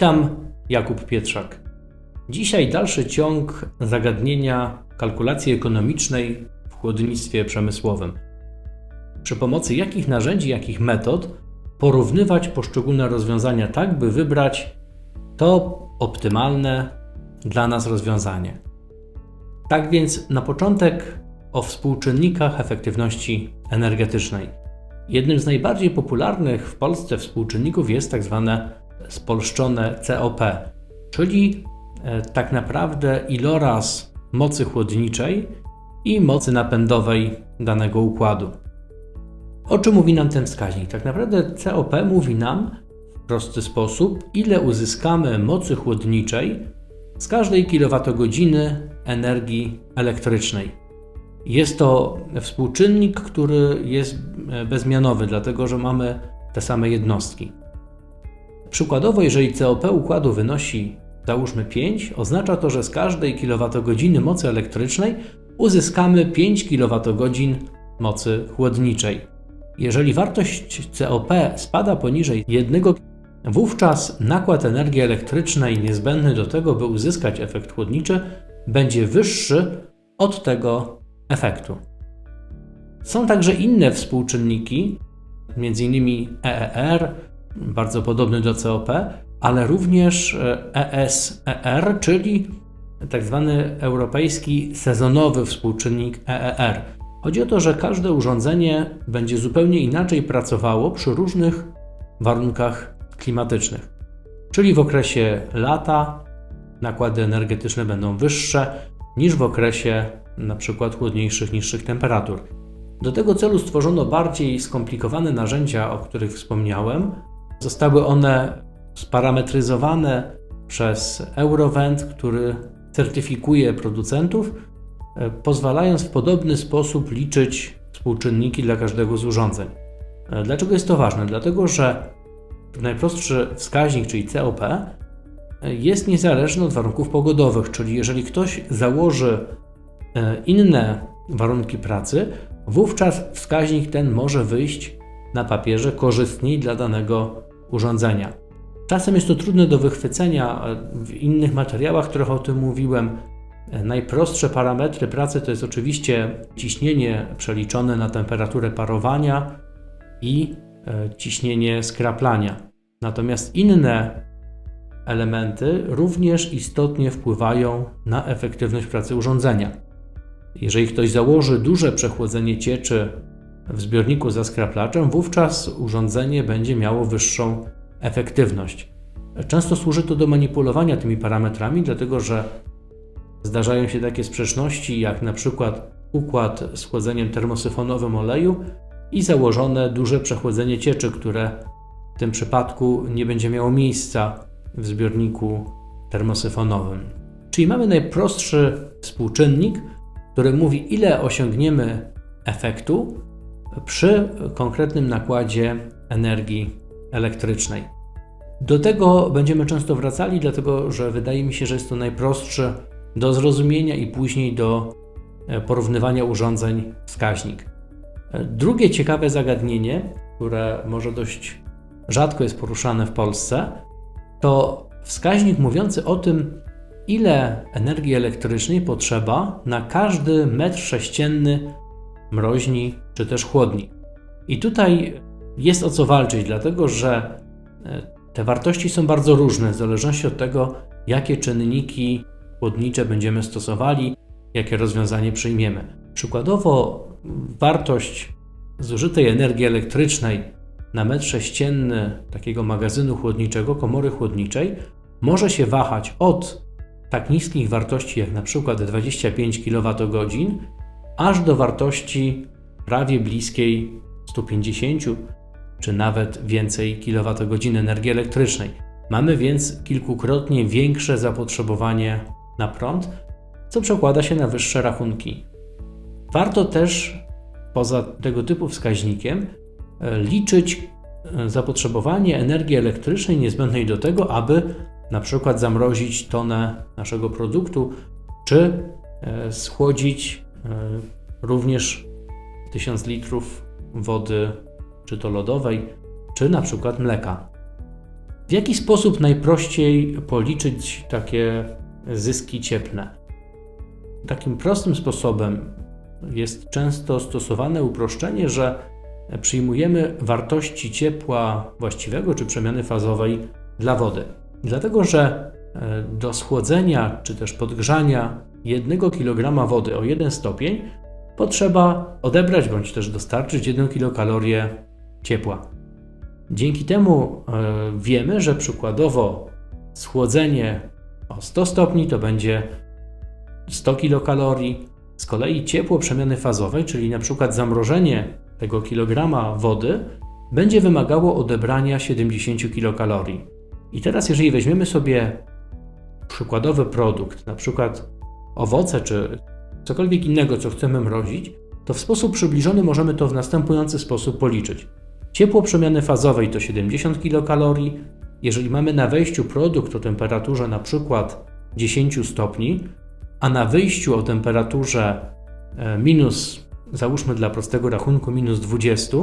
Witam, Jakub Pietrzak. Dzisiaj dalszy ciąg zagadnienia kalkulacji ekonomicznej w chłodnictwie przemysłowym. Przy pomocy jakich narzędzi, jakich metod porównywać poszczególne rozwiązania tak, by wybrać to optymalne dla nas rozwiązanie. Tak więc na początek o współczynnikach efektywności energetycznej. Jednym z najbardziej popularnych w Polsce współczynników jest tak zwane spolszczone COP, czyli e, tak naprawdę iloraz mocy chłodniczej i mocy napędowej danego układu. O czym mówi nam ten wskaźnik? Tak naprawdę COP mówi nam w prosty sposób, ile uzyskamy mocy chłodniczej z każdej kilowatogodziny energii elektrycznej. Jest to współczynnik, który jest e, bezmianowy, dlatego że mamy te same jednostki. Przykładowo, jeżeli COP układu wynosi załóżmy 5, oznacza to, że z każdej kilowatogodziny mocy elektrycznej uzyskamy 5 kWh mocy chłodniczej. Jeżeli wartość COP spada poniżej 1, wówczas nakład energii elektrycznej niezbędny do tego, by uzyskać efekt chłodniczy, będzie wyższy od tego efektu. Są także inne współczynniki, m.in. EER, bardzo podobny do COP, ale również ESER, czyli tak zwany europejski sezonowy współczynnik EER. Chodzi o to, że każde urządzenie będzie zupełnie inaczej pracowało przy różnych warunkach klimatycznych. Czyli w okresie lata nakłady energetyczne będą wyższe niż w okresie przykład chłodniejszych, niższych temperatur. Do tego celu stworzono bardziej skomplikowane narzędzia, o których wspomniałem, Zostały one sparametryzowane przez Eurovent, który certyfikuje producentów, e, pozwalając w podobny sposób liczyć współczynniki dla każdego z urządzeń. E, dlaczego jest to ważne? Dlatego, że najprostszy wskaźnik, czyli COP, e, jest niezależny od warunków pogodowych, czyli jeżeli ktoś założy inne warunki pracy, wówczas wskaźnik ten może wyjść na papierze korzystniej dla danego urządzenia. Czasem jest to trudne do wychwycenia. W innych materiałach trochę o tym mówiłem. Najprostsze parametry pracy to jest oczywiście ciśnienie przeliczone na temperaturę parowania i e, ciśnienie skraplania. Natomiast inne elementy również istotnie wpływają na efektywność pracy urządzenia. Jeżeli ktoś założy duże przechłodzenie cieczy w zbiorniku za skraplaczem, wówczas urządzenie będzie miało wyższą efektywność. Często służy to do manipulowania tymi parametrami, dlatego że zdarzają się takie sprzeczności, jak na przykład układ z chłodzeniem termosyfonowym oleju i założone duże przechłodzenie cieczy, które w tym przypadku nie będzie miało miejsca w zbiorniku termosyfonowym. Czyli mamy najprostszy współczynnik, który mówi, ile osiągniemy efektu przy konkretnym nakładzie energii elektrycznej. Do tego będziemy często wracali, dlatego że wydaje mi się, że jest to najprostsze do zrozumienia i później do e, porównywania urządzeń wskaźnik. E, drugie ciekawe zagadnienie, które może dość rzadko jest poruszane w Polsce, to wskaźnik mówiący o tym, ile energii elektrycznej potrzeba na każdy metr sześcienny mroźni czy też chłodni. I tutaj jest o co walczyć, dlatego że e, te wartości są bardzo różne w zależności od tego, jakie czynniki chłodnicze będziemy stosowali, jakie rozwiązanie przyjmiemy. Przykładowo, wartość zużytej energii elektrycznej na metr sześcienny takiego magazynu chłodniczego, komory chłodniczej, może się wahać od tak niskich wartości jak na przykład 25 kWh, aż do wartości prawie bliskiej 150 czy nawet więcej kilowatogodzin energii elektrycznej. Mamy więc kilkukrotnie większe zapotrzebowanie na prąd, co przekłada się na wyższe rachunki. Warto też poza tego typu wskaźnikiem e, liczyć e, zapotrzebowanie energii elektrycznej niezbędnej do tego, aby na przykład zamrozić tonę naszego produktu, czy e, schłodzić również 1000 litrów wody czy to lodowej, czy na przykład mleka. W jaki sposób najprościej policzyć takie zyski cieplne? Takim prostym sposobem jest często stosowane uproszczenie, że przyjmujemy wartości ciepła właściwego czy przemiany fazowej dla wody. Dlatego, że e, do schłodzenia czy też podgrzania 1 kg wody o 1 stopień potrzeba odebrać bądź też dostarczyć 1 kilokalorię ciepła. Dzięki temu e, wiemy, że przykładowo schłodzenie o 100 stopni to będzie 100 kilokalorii. Z kolei ciepło przemiany fazowej, czyli przykład zamrożenie tego kilograma wody, będzie wymagało odebrania 70 kilokalorii. I teraz, jeżeli weźmiemy sobie przykładowy produkt, przykład owoce czy cokolwiek innego, co chcemy mrozić, to w sposób przybliżony możemy to w następujący sposób policzyć. Ciepło przemiany fazowej to 70 kilokalorii. Jeżeli mamy na wejściu produkt o temperaturze na przykład 10 stopni, a na wyjściu o temperaturze e, minus, załóżmy dla prostego rachunku, minus 20,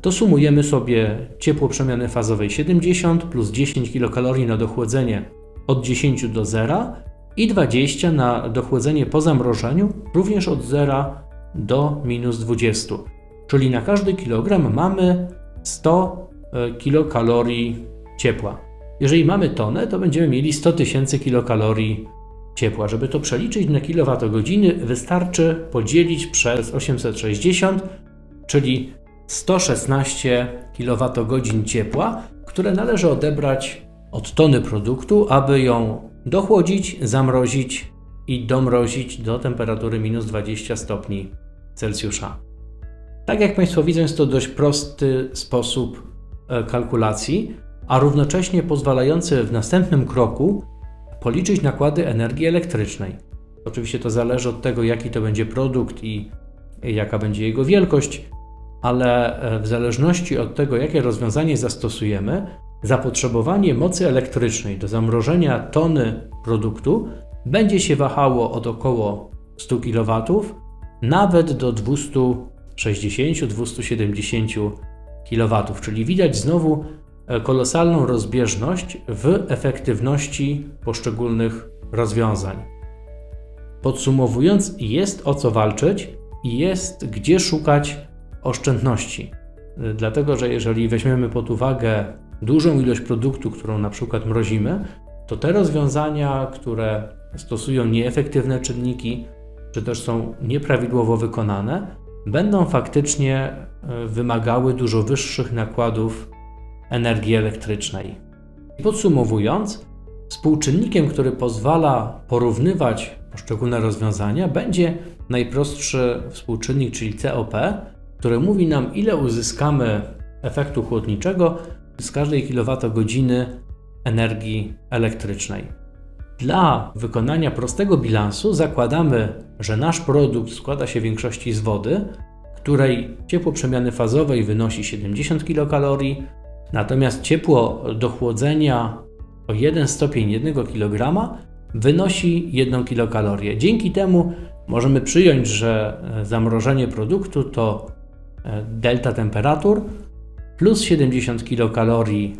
to sumujemy sobie ciepło przemiany fazowej 70 plus 10 kilokalorii na dochłodzenie od 10 do 0 i 20 na dochłodzenie po zamrożeniu również od 0 do minus 20. Czyli na każdy kilogram mamy 100 e, kilokalorii ciepła. Jeżeli mamy tonę, to będziemy mieli 100 tysięcy kilokalorii ciepła. Żeby to przeliczyć na kilowatogodziny, wystarczy podzielić przez 860, czyli 116 kWh ciepła, które należy odebrać od tony produktu, aby ją dochłodzić, zamrozić i domrozić do temperatury minus 20 stopni Celsjusza. Tak jak Państwo widzą, jest to dość prosty sposób e, kalkulacji, a równocześnie pozwalający w następnym kroku policzyć nakłady energii elektrycznej. Oczywiście to zależy od tego, jaki to będzie produkt i jaka będzie jego wielkość, ale e, w zależności od tego, jakie rozwiązanie zastosujemy, zapotrzebowanie mocy elektrycznej do zamrożenia tony produktu będzie się wahało od około 100 kW nawet do 260-270 kW, czyli widać znowu e, kolosalną rozbieżność w efektywności poszczególnych rozwiązań. Podsumowując, jest o co walczyć i jest gdzie szukać oszczędności. E, dlatego, że jeżeli weźmiemy pod uwagę dużą ilość produktu, którą na przykład mrozimy, to te rozwiązania, które stosują nieefektywne czynniki, czy też są nieprawidłowo wykonane, będą faktycznie e, wymagały dużo wyższych nakładów energii elektrycznej. Podsumowując, współczynnikiem, który pozwala porównywać poszczególne rozwiązania, będzie najprostszy współczynnik, czyli COP, który mówi nam, ile uzyskamy efektu chłodniczego z każdej kilowatogodziny energii elektrycznej. Dla wykonania prostego bilansu zakładamy, że nasz produkt składa się w większości z wody, której ciepło przemiany fazowej wynosi 70 kilokalorii, natomiast ciepło do chłodzenia o 1 stopień 1 kg wynosi 1 kilokalorię. Dzięki temu możemy przyjąć, że zamrożenie produktu to e, delta temperatur plus 70 kilokalorii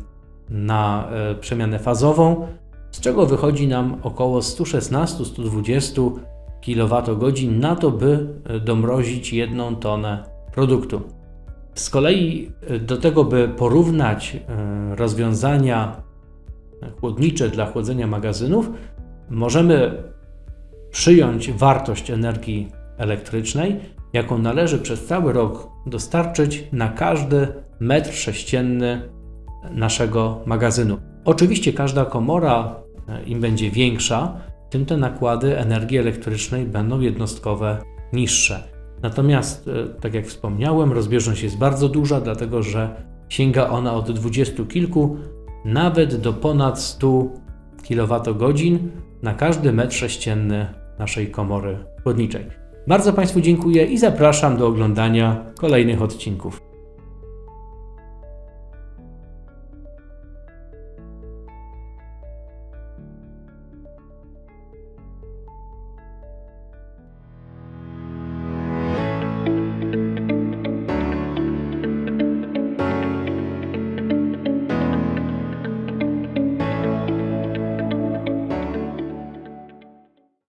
na e, przemianę fazową, z czego wychodzi nam około 116-120 kWh na to, by e, domrozić jedną tonę produktu. Z kolei e, do tego, by porównać rozwiązania chłodnicze dla chłodzenia magazynów, możemy przyjąć wartość energii elektrycznej, jaką należy przez cały rok dostarczyć na każdy metr sześcienny naszego magazynu. Oczywiście każda komora, e, im będzie większa, tym te nakłady energii elektrycznej będą jednostkowe niższe. Natomiast, e, tak jak wspomniałem, rozbieżność jest bardzo duża, dlatego że sięga ona od dwudziestu kilku nawet do ponad 100 kWh na każdy metr sześcienny naszej komory chłodniczej. Bardzo Państwu dziękuję i zapraszam do oglądania kolejnych odcinków.